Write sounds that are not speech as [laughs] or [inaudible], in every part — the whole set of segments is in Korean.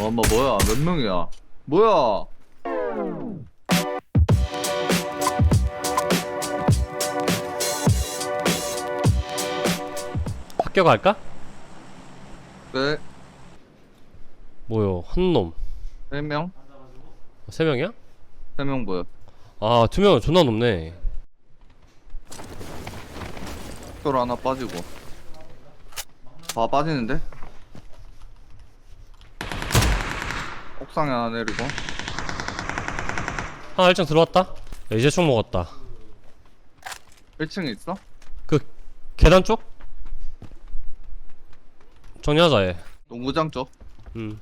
어, 엄마 뭐야? 몇 명이야? 뭐야? 학교 갈까? 네, 뭐요 한 놈. 세 명? 세 명이야? 세명 뭐야? 아두 명은 존나 높네. tor 하나 빠지고. 다 빠지는데? 옥상에 하나 내리고. 하나 1층 들어왔다. 야, 이제 총 먹었다. 1층에 있어? 그 계단 쪽? 정리하자 얘. 농구장 쪽. 음.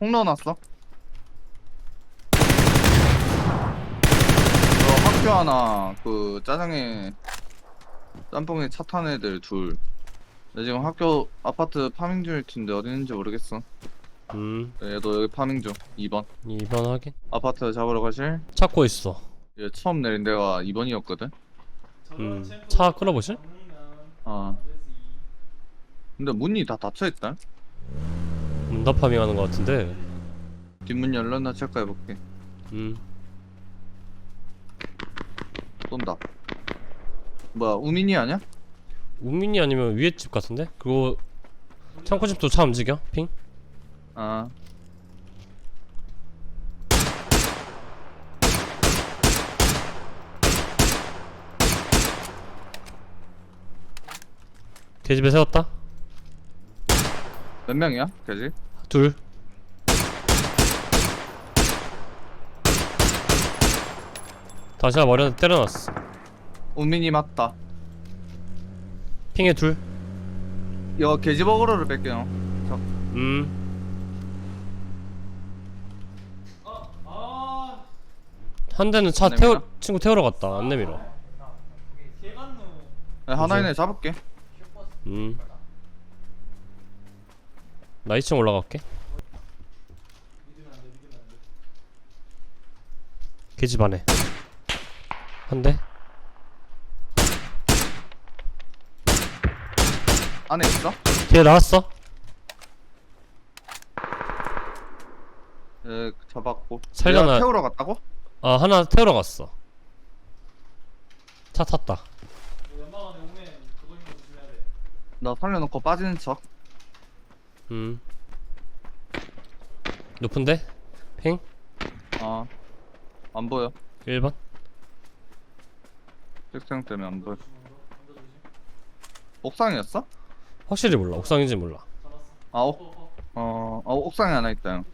홍 넣어놨어? 저 학교 하나, 그, 짜장에, 짬뽕에 차탄 애들 둘. 나 지금 학교, 아파트 파밍 중일 텐데 어디 있는지 모르겠어. 음. 얘도 여기 파밍 중. 2번. 2번 확인. 아파트 잡으러 가실? 찾고 있어. 얘 처음 내린 데가 2번이었거든? 음. 차 끌어보실? 아. 근데 문이 다 닫혀 있다? 문답 파밍하는 것 같은데. 뒷문 열렸나 체크해 볼게. 음. 쏜다. 뭐야, 우민이 아니야? 우민이 아니면 위에 집 같은데? 그리고 창고 집도 차 움직여? 핑? 아. 계집에 세웠다. 몇 명이야? 걔지? 둘. 다시 한 머리한테 때려놨어. 우민이 맞다. 핑에 둘. 이거 게지버거로를 뺄게요. 저, 음. 한 대는 차안 태워 내밀어? 친구 태우러 갔다. 안 내밀어. 네, 하나 있네 잡을게. 음. 나 2층 올라갈게. 계집 안에. 한 대. 안에 있어? 뒤에 나왔어. 네, 잡았고. 살려놔. 내가 태우러 갔다고? 아 하나 태우러 갔어. 차 탔다. 나 살려놓고 빠지는 척. 음. 높은데? 핑? 아, 안 보여. 1번? 색상 때문에 안 보여. 옥상이었어? 확실히 몰라. 옥상인지 몰라. 아, 옥, 어, 어, 옥상에 하나 있다. 형.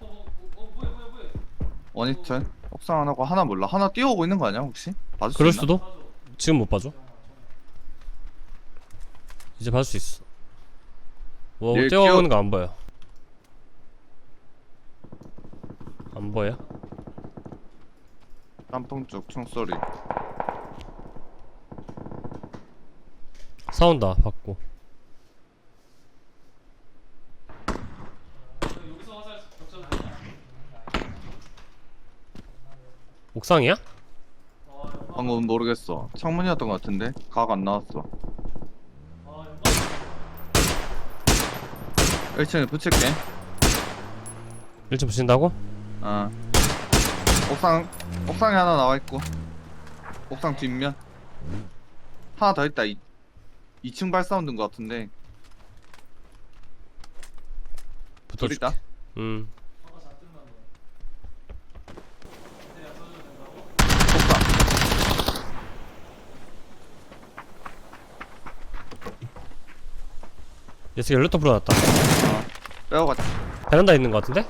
원히트. 옥상 하나고 하나 몰라. 하나 뛰어오고 있는 거 아니야 혹시? 봐줄 수 그럴 있나? 수도? 지금 못 봐줘. 이제 봐줄 수 있어. 뭐 얘 뛰어오는 거 안 보여. 안 보여? 짬뽕 쪽 총소리. 싸운다. 받고. 옥상이야? 방금 모르겠어. 창문이었던 것 같은데 각 안 나왔어. 1층에 붙일게. 1층 부신다고? 아. 옥상 옥상에 하나 나와 있고. 옥상 뒷면. 하나 더 있다. 이, 2층 발 사운드인 것 같은데. 둘 붙어줄게. 있다. 음. 얘 새끼 연료통 불어났다. 어. 빼어갔지. 베란다 있는 거 같은데?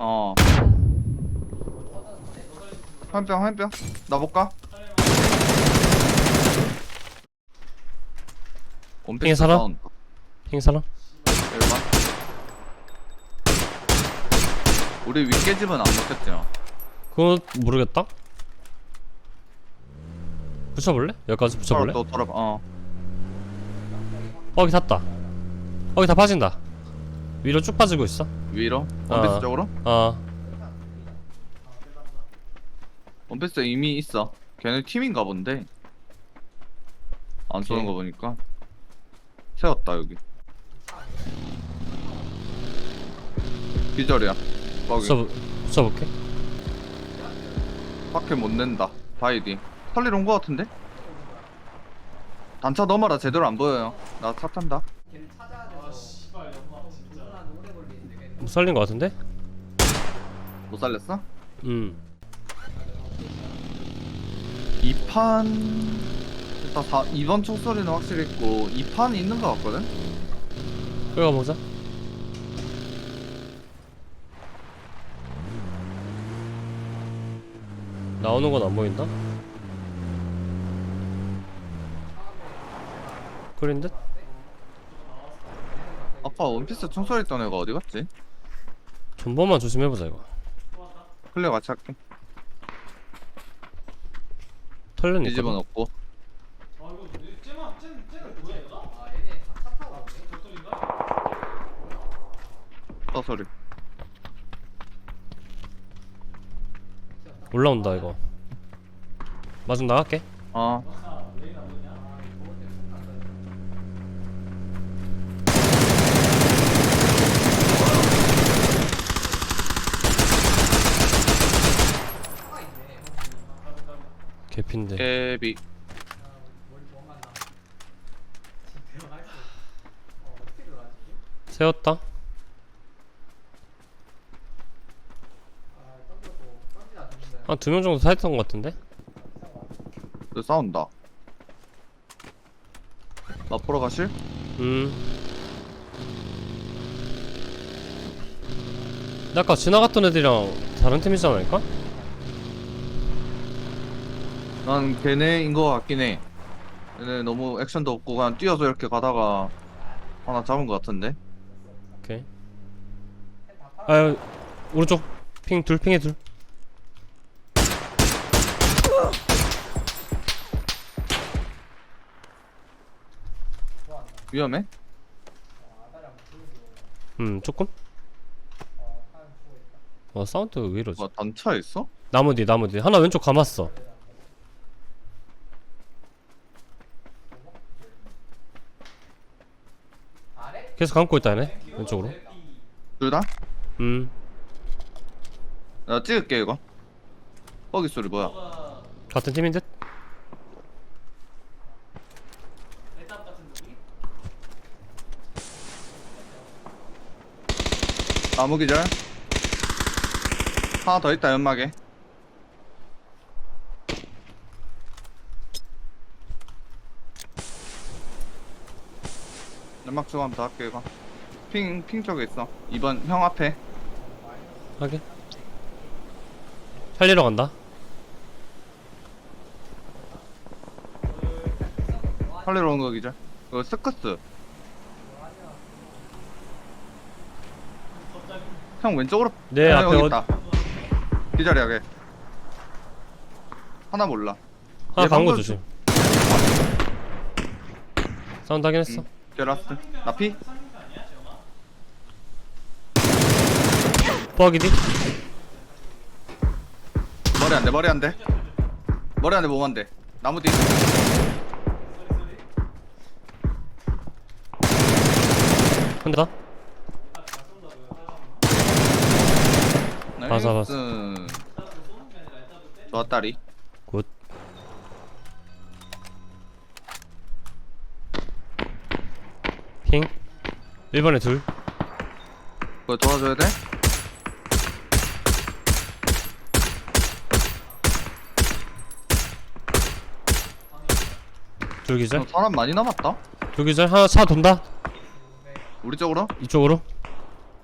어. 한 병, 한 병. 나 볼까? 핑에 살아? 핑 사람? 일반. 우리 윗개집은 안 먹혔죠? 그거 모르겠다. 붙여볼래? 여기까지 붙여볼래? 또 돌아봐. 어. 어, 여기 탔다. 어, 여기 다 빠진다. 위로 쭉 빠지고 있어. 위로? 원피스 어. 쪽으로? 어, 원피스 이미 있어. 걔네 팀인가 본데. 안 쏘는. 거 보니까. 세웠다 여기 기절이야 거기 써 써볼게 밖에 못 낸다 바이디 살리러 온 거 같은데? 단차 넘어라 제대로 안 보여요 나 차 탄다 못 살린 거 같은데 못 살렸어? 음 2판 일단 4, 2번 총소리는 확실히 있고 2판이 있는 거 같거든? 끌어가 보자 나오는 건 안 보인다 그린 듯 아까 원피스 총소리 있던 애가 어디 갔지? 존버만 조심해보자 이거. 클리어 같이 할게. 털려니까 이 집은 없고. 또 소리. 올라온다 이거. 마중 나갈게. 어 개핀데. 깨비. 세웠다? 한 두 명 정도 타있던 것 같은데? 너 싸운다. 나 보러 가실? 음. 아까 지나갔던 애들이랑 다른 팀이지 않을까? 난 걔네인 거 같긴 해 얘네 너무 액션도 없고 그냥 뛰어서 이렇게 가다가 하나 잡은 거 같은데 오케이 아 오른쪽 핑 둘 핑에 둘 위험해? 음, 조금? 어, 사운드 왜 이러지? 뭐 단차 있어? 나무 뒤, 나무 뒤. 하나 왼쪽 감았어. 계속 감고 있다, 얘네. 왼쪽으로. 둘 다? 음, 나 찍을게 이거 뻐기 소리 뭐야 같은 팀인 듯? 나무 기절 하나 더 있다 연막에 연막 주고 한번 더 할게 이거. 핑, 핑 쪽에 있어. 2번 형 앞에. 하게. 살리러 간다. 살리러 온거 기절. 이거 스커스. 형 왼쪽으로 내 아, 앞에 여기 어, 있다. 기절이야 걔 하나 몰라. 하나 얘 방금 조심. 사운드 하긴 했어. 게라스 나피? 뻐기디? 머리 안돼 머리 안돼 머리 안돼 몸 안돼 나무 뒤 한대 다? 맞아, 맞아. 나이스. 좋았다리 핑. 1번에 둘. 그거 도와줘야 돼? 둘 기절. 어, 사람 많이 남았다 둘 기절. 하나 차 돈다. 우리 쪽으로? 이쪽으로.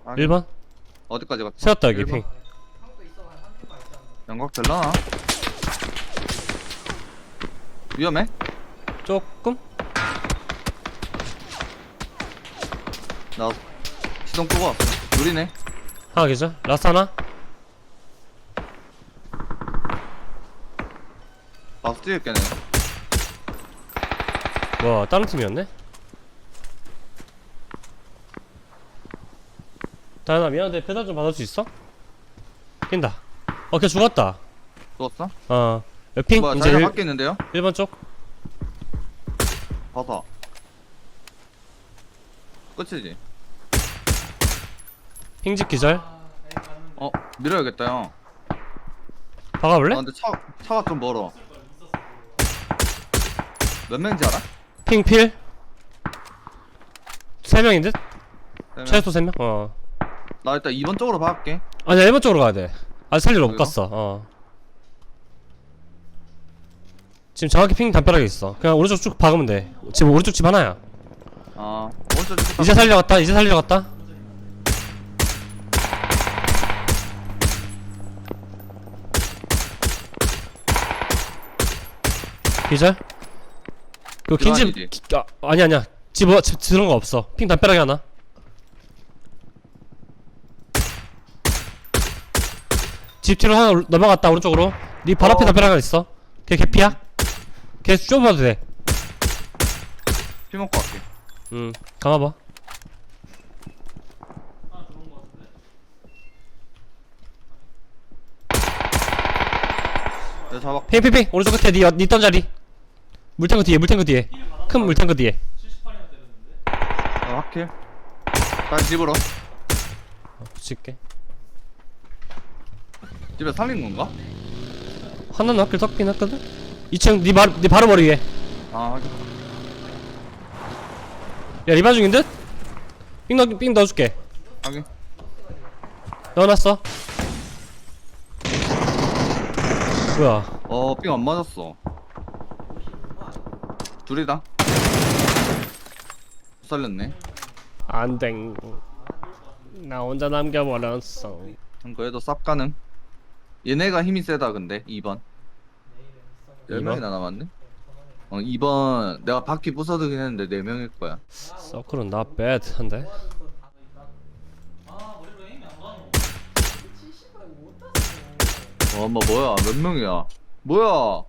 아, 1번. 어디까지 갔어? 세웠다 여기. 핑. 양각 될라나? 위험해? 조금? 나 시동 끄고 둘이네 하나 기절. 라스 하나. 바스 내가 와 다른 팀이었네. 다현아 미안한데 페달 좀 받을 수 있어? 뛴다. 어, 걔 죽었다. 죽었어? 어, 핑 뭐야 이제 자리가 1, 바뀌었는데요? 1 번 쪽. 봐서 끝이지 핑집 기절? 어 밀어야겠다 형. 박아볼래? 아 근데 차, 차가 좀 멀어. 몇 명인지 알아? 핑필? 세 명인 듯? 세 명? 최소 세 명? 어. 나 일단 2번 쪽으로 봐볼게. 아니야 1번 쪽으로 가야 돼. 아직 살리러 못 여기가? 갔어. 어. 지금 정확히 핑 담벼락에 있어. 그냥 오른쪽 쭉 박으면 돼. 지금 오른쪽 집 하나야. 아 오른쪽 집 이제 살리러 갔다 이제 살리러 갔다 기절? 그 긴집. 기- 아, 아니 아니야. 집, 어, 집 들은 거 없어. 핑 담벼락에 하나. 집 뒤로 하나 올- 넘어갔다 오른쪽으로. 네 발 앞에 어. 담벼락 하나 있어. 걔 개피야? 걔 좁아도 돼. 피 먹고 갈게. 응, 감아봐. 내가 잡아. 핑핑핑. 오른쪽 끝에 니, 니 있던 자리. 물탱크 뒤에, 물탱크 뒤에. 큰 물탱크 뒤에. 나 확킬 다시 집으로 붙일게. 집에 살린 건가? 하나는 학교 섞긴 했거든. 2층 니 바로 니 바로 머리 위에. 아 확인 야 리바 중인 듯? 삥 넣, 삥 넣어줄게. 확인 넣어놨어. 뭐야? 어 삥 안 맞았어 둘이다. 못 살렸네. 안댕. 나 혼자 남겨버렸어. 형 그래도 쌉 가능. 얘네가 힘이 세다 근데. 2번. 10명이나 남았네? 어 2번 내가 바퀴 부숴두긴 했는데 4명일 거야. 서클은 not bad 한데. 어 엄마 뭐야? 몇 명이야? 뭐야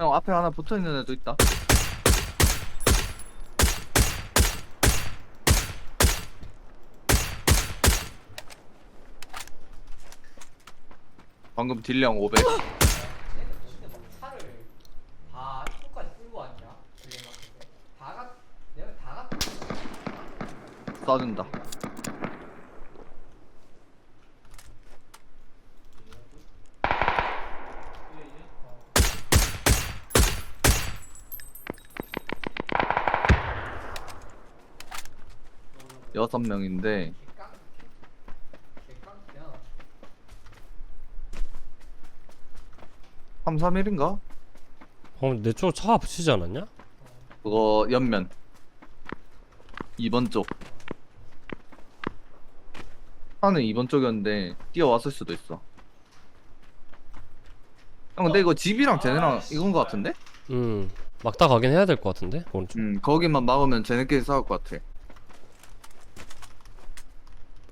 형 앞에 하나 붙어 있는 애도 있다 방금 딜량 500 차를 다 입구까지 끌고 왔냐? 블랙마켓에 다 갔, 내가 다 갔다. 쏴준다 여섯 명인데 개깡, 개깡이야. 3, 3일인가? 어, 내쪽차 붙이지 않았냐? 그거 옆면 2번 쪽 하는 2번 쪽이었는데 뛰어왔을 수도 있어 형 근데 이거 집이랑 쟤네랑 이건 거 같은데? 음, 막다 가긴 해야 될 것 같은데 오른쪽. 음 거기만 막으면 쟤네끼리 싸울 것 같아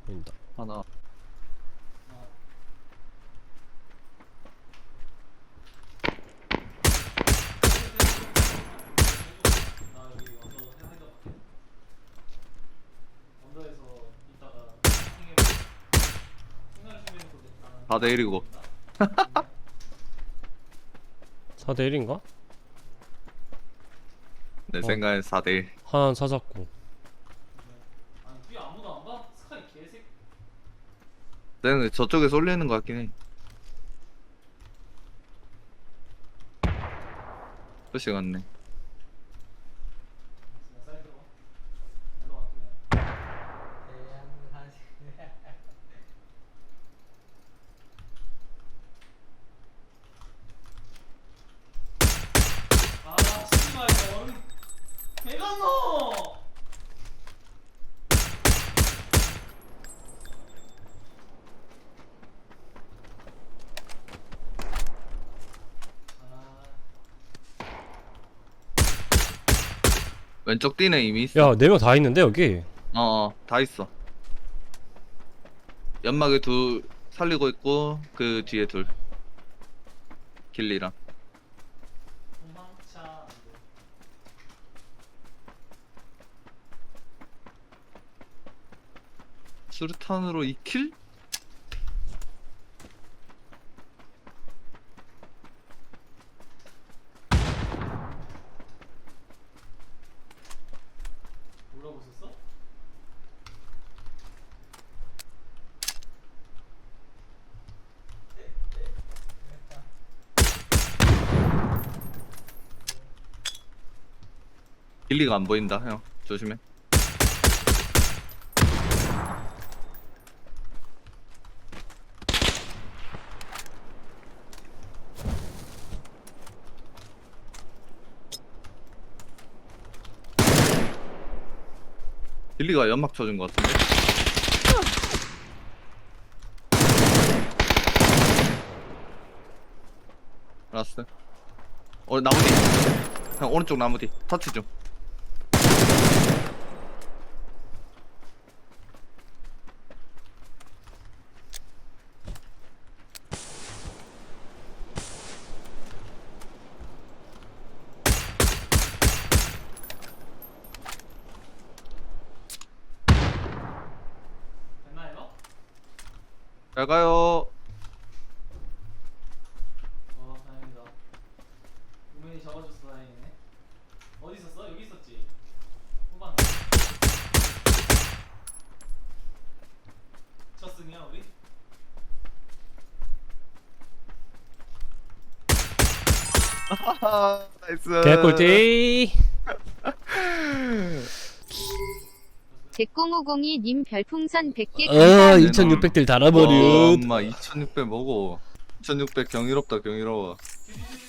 보인다. 하나 다 내리고 4대 [laughs] 1인가? 내 어. 생각엔 4대1 하나는 찾았고. 내가 저쪽에 쏠리는 것 같긴 해. 끝이 같네 아, 씨발, 이거 얼음 대간노! 왼쪽 뛰네 이미 있어 야, 네 명 다 있는데 여기. 어, 다 있어. 연막에 둘 살리고 있고 그 뒤에 둘. 길리랑. 수류탄으로 2킬? 뭐라고 썼어? 길리가 안 보인다 형. 조심해. 길리가 연막 쳐준 것 같은데? 알았어 어 나무 뒤형 오른쪽 나무 뒤. 터치 좀 잘 가요 어 다행이다 우men이 적어줬어 다행이네 어디 있었어? 여기 있었지? 후방 첫 승이야 우리? [laughs] 나이스 개꿀띠 [laughs] 제050이 별풍선 100개 어 감사합니다. 2600딜 와, 달아버려 엄마 2600 먹어. 2600 경이롭다 경이로워. 큐